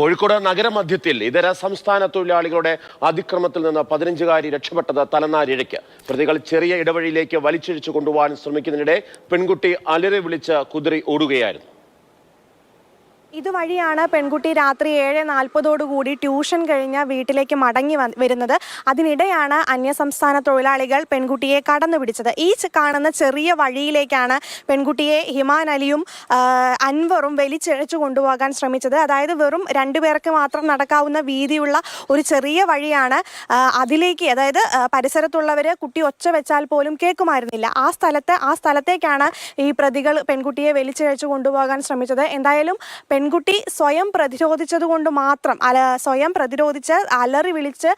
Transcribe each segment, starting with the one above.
കോഴിക്കോട് നഗരമധ്യത്തിൽ ഇതര സംസ്ഥാന തൊഴിലാളികളുടെ അതിക്രമത്തിൽ നിന്ന് പതിനഞ്ചുകാരി രക്ഷപ്പെട്ടത് തലനാരിഴയ്ക്ക്. പ്രതികൾ ചെറിയ ഇടവഴിയിലേക്ക് വലിച്ചിഴിച്ചു കൊണ്ടുപോകാൻ ശ്രമിക്കുന്നതിനിടെ പെൺകുട്ടി അലറി വിളിച്ച് കുതിരി ഓടുകയായിരുന്നു. ഇതുവഴിയാണ് പെൺകുട്ടി രാത്രി ഏഴ് നാൽപ്പതോടുകൂടി ട്യൂഷൻ കഴിഞ്ഞ് വീട്ടിലേക്ക് മടങ്ങി വരുന്നത്. അതിനിടെയാണ് അന്യസംസ്ഥാന തൊഴിലാളികൾ പെൺകുട്ടിയെ കടന്നു പിടിച്ചത്. ഈ കാണുന്ന ചെറിയ വഴിയിലേക്കാണ് പെൺകുട്ടിയെ ഹിമാൻ അലിയും അൻവറും വലിച്ചിഴച്ചു കൊണ്ടുപോകാൻ ശ്രമിച്ചത്. അതായത് വെറും രണ്ടുപേർക്ക് മാത്രം നടക്കാവുന്ന വീതിയുള്ള ഒരു ചെറിയ വഴിയാണ് അതിലേക്ക് അതായത് പരിസരത്തുള്ളവർ കുട്ടി ഒച്ച വെച്ചാൽ പോലും കേൾക്കുമായിരുന്നില്ല. ആ സ്ഥലത്ത് ആ സ്ഥലത്തേക്കാണ് ഈ പ്രതികൾ പെൺകുട്ടിയെ വലിച്ചിഴച്ചു കൊണ്ടുപോകാൻ ശ്രമിച്ചത്. എന്തായാലും പെൺകുട്ടി സ്വയം പ്രതിരോധിച്ചത് കൊണ്ട് മാത്രം അല സ്വയം പ്രതിരോധിച്ച് അലറി വിളിച്ച്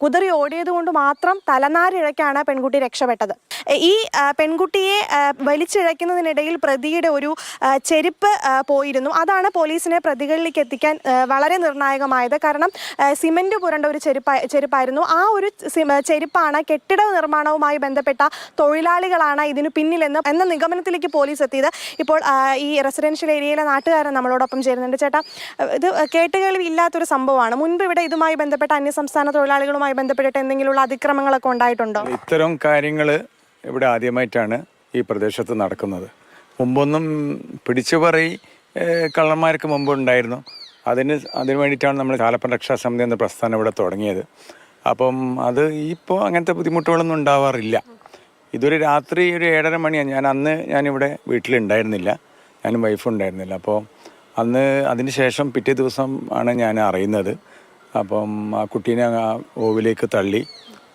കുതിറി ഓടിയത് കൊണ്ട് മാത്രം തലനാരിഴക്കാണ് പെൺകുട്ടി രക്ഷപ്പെട്ടത്. ഈ പെൺകുട്ടിയെ വലിച്ചിഴക്കുന്നതിനിടയിൽ പ്രതിയുടെ ഒരു ചെരുപ്പ് പോയിരുന്നു. അതാണ് പോലീസിനെ പ്രതികളിലേക്ക് എത്തിക്കാൻ വളരെ നിർണായകമായത്. കാരണം സിമെന്റ് പുരണ്ട ഒരു ചെരുപ്പ ചെരുപ്പായിരുന്നു. ആ ഒരു ചെരുപ്പാണ് കെട്ടിട നിർമ്മാണവുമായി ബന്ധപ്പെട്ട തൊഴിലാളികളാണ് ഇതിനു പിന്നിലെന്ന് എന്ന നിഗമനത്തിലേക്ക് പോലീസ് എത്തിയത്. ഇപ്പോൾ ഈ റെസിഡൻഷ്യൽ ഏരിയയിലെ നാട്ടുകാരൻ നമ്മളോടൊപ്പം ചേരുന്നുണ്ട്. ചേട്ടാ ഇത് കേട്ടുകേൾവി ഇല്ലാത്തൊരു സംഭവമാണ്. മുൻപ് ഇവിടെ ഇതുമായി ബന്ധപ്പെട്ട അന്യസംസ്ഥാന തൊഴിലാളികളുമായി ബന്ധപ്പെട്ടിട്ട് എന്തെങ്കിലുമുള്ള അതിക്രമങ്ങളൊക്കെ ഉണ്ടായിട്ടുണ്ടോ? ഇത്തരം കാര്യങ്ങൾ ഇവിടെ ആദ്യമായിട്ടാണ് ഈ പ്രദേശത്ത് നടക്കുന്നത്. മുമ്പൊന്നും പിടിച്ചുപറി കള്ളന്മാർക്ക് മുമ്പ് ഉണ്ടായിരുന്നു. അതിന് അതിന് വേണ്ടിയിട്ടാണ് നമ്മൾ ചാലപ്പൻ രക്ഷാസമിതി എന്ന പ്രസ്ഥാനം ഇവിടെ തുടങ്ങിയത്. അപ്പം അത് ഇപ്പോൾ അങ്ങനത്തെ ബുദ്ധിമുട്ടുകളൊന്നും ഉണ്ടാവാറില്ല. ഇതൊരു രാത്രി ഒരു ഏഴര മണിയാണ്. ഞാൻ അന്ന് ഞാനിവിടെ വീട്ടിലുണ്ടായിരുന്നില്ല. ഞാനും വൈഫും ഉണ്ടായിരുന്നില്ല. അപ്പോൾ അന്ന് അതിന് ശേഷം പിറ്റേ ദിവസം ആണ് ഞാൻ അറിയുന്നത്. അപ്പം ആ കുട്ടീനെ ആ ഓവിലേക്ക് തള്ളി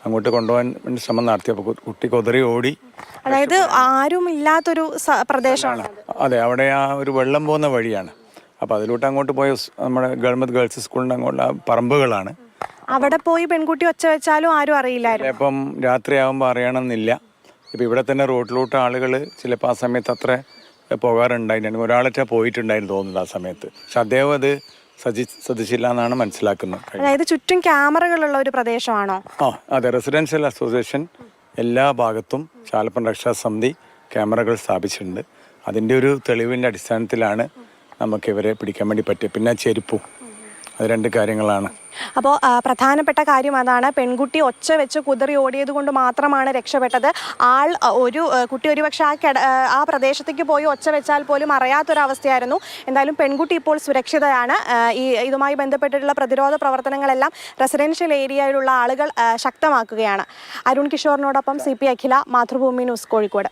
അങ്ങോട്ട് കൊണ്ടുപോകാൻ വേണ്ടി ശ്രമം നടത്തിയപ്പോൾ കു- കുട്ടി കൊതറി ഓടി. അതായത് ആരും ഇല്ലാത്തൊരു പ്രദേശമാണ് അതെ അവിടെ ആ ഒരു വെള്ളം പോകുന്ന വഴിയാണ്. അപ്പോൾ അതിലോട്ട് അങ്ങോട്ട് പോയ നമ്മുടെ ഗവൺമെന്റ് ഗേൾസ് സ്കൂളിന്റെ അങ്ങോട്ടുള്ള പറമ്പുകളാണ്. അവിടെ പോയി പെൺകുട്ടി ഒച്ച വെച്ചാലും ആരും അറിയില്ലായിരുന്നു. അപ്പം രാത്രിയാകുമ്പോൾ അറിയണമെന്നില്ല. ഇപ്പം ഇവിടെ തന്നെ റോഡിലോട്ട് ആളുകൾ ചിലപ്പോൾ ആ സമയത്ത് അത്ര പോകാറുണ്ടായിരുന്നു ഒരാളൊറ്റ പോയിട്ടുണ്ടായിരുന്നു തോന്നുന്നത് ആ സമയത്ത്. പക്ഷെ അദ്ദേഹം അത് സജി ശ്രദ്ധിച്ചില്ല എന്നാണ് മനസ്സിലാക്കുന്നത്. അതായത് ചുറ്റും ക്യാമറകളുള്ള ഒരു പ്രദേശമാണോ? ആ അതെ. റെസിഡൻഷ്യൽ അസോസിയേഷൻ എല്ലാ ഭാഗത്തും ചാലപ്പൻ രക്ഷാ സമിതി ക്യാമറകൾ സ്ഥാപിച്ചിട്ടുണ്ട്. അതിന്റെ ഒരു തെളിവിന്റെ അടിസ്ഥാനത്തിലാണ് നമുക്ക് ഇവരെ പിടിക്കാൻ വേണ്ടി പറ്റിയത്. പിന്നെ ചെരുപ്പും. അത് രണ്ട് കാര്യങ്ങളാണ്. അപ്പോൾ പ്രധാനപ്പെട്ട കാര്യം അതാണ്. പെൺകുട്ടി ഒച്ച വെച്ച് കുതിറി ഓടിയത് കൊണ്ട് മാത്രമാണ് രക്ഷപ്പെട്ടത്. ആൾ ഒരു കുട്ടി ഒരുപക്ഷെ ആ കിട ആ, പ്രദേശത്തേക്ക് പോയി ഒച്ച വെച്ചാൽ പോലും അറിയാത്തൊരവസ്ഥയായിരുന്നു. എന്തായാലും പെൺകുട്ടി ഇപ്പോൾ സുരക്ഷിതയാണ്. ഈ ഇതുമായി ബന്ധപ്പെട്ടിട്ടുള്ള പ്രതിരോധ പ്രവർത്തനങ്ങളെല്ലാം റെസിഡൻഷ്യൽ ഏരിയയിലുള്ള ആളുകൾ ശക്തമാക്കുകയാണ്. Arun കിഷോറിനോടൊപ്പം C P Akhila Mathrubhumi news Kozhikode.